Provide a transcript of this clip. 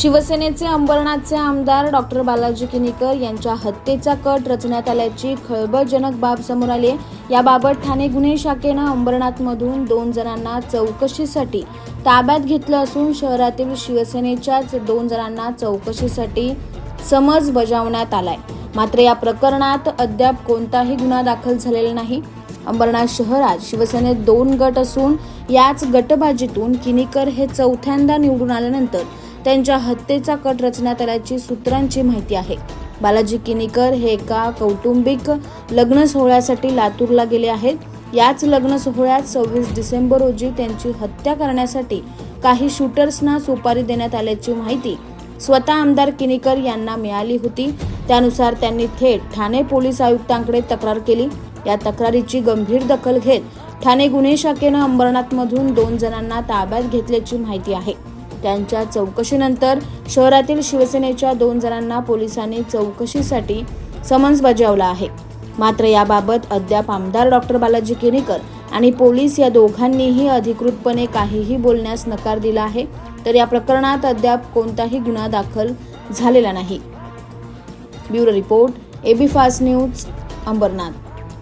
शिवसेनेचे अंबरनाथचे आमदार डॉक्टर बालाजी किनीकर यांच्या हत्येचा कट रचण्यात आल्याची खळबळजनक बाब समोर आली आहे. याबाबत ठाणे गुन्हे शाखेनं अंबरनाथमधून दोन जणांना चौकशीसाठी ताब्यात घेतलं असून शहरातील शिवसेनेच्याच दोन जणांना चौकशीसाठी समज बजावण्यात आलाय. मात्र या प्रकरणात अद्याप कोणताही गुन्हा दाखल झालेला नाही. अंबरनाथ शहरात शिवसेनेत दोन गट असून याच गटबाजीतून किनीकर हे चौथ्यांदा निवडून आल्यानंतर त्यांच्या हत्येचा कट रचण्यात आल्याची सूत्रांची माहिती आहे. बालाजी किनीकर हे एका कौटुंबिक लग्न सोहळ्यासाठी लातूरला गेले आहेत. याच लग्न सोहळ्यात सव्वीस डिसेंबर रोजी त्यांची हत्या करण्यासाठी काही शूटर्सना सुपारी देण्यात आल्याची माहिती स्वतः आमदार किनीकर यांना मिळाली होती. त्यानुसार त्यांनी थेट ठाणे पोलीस आयुक्तांकडे तक्रार केली. या तक्रारीची गंभीर दखल घेत ठाणे गुन्हे शाखेनं अंबरनाथमधून दोन जणांना ताब्यात घेतल्याची माहिती आहे. त्यांच्या चौकशीनंतर शहरातील शिवसेनेच्या दोन जणांना पोलिसांनी चौकशीसाठी समन्स बजावला आहे. मात्र याबाबत अद्याप आमदार डॉक्टर बालाजी केनेकर आणि पोलीस या दोघांनीही अधिकृतपणे काहीही बोलण्यास नकार दिला आहे तर या प्रकरणात अद्याप कोणताही गुन्हा दाखल झालेला नाही. Bureau report AB fast news Ambernath.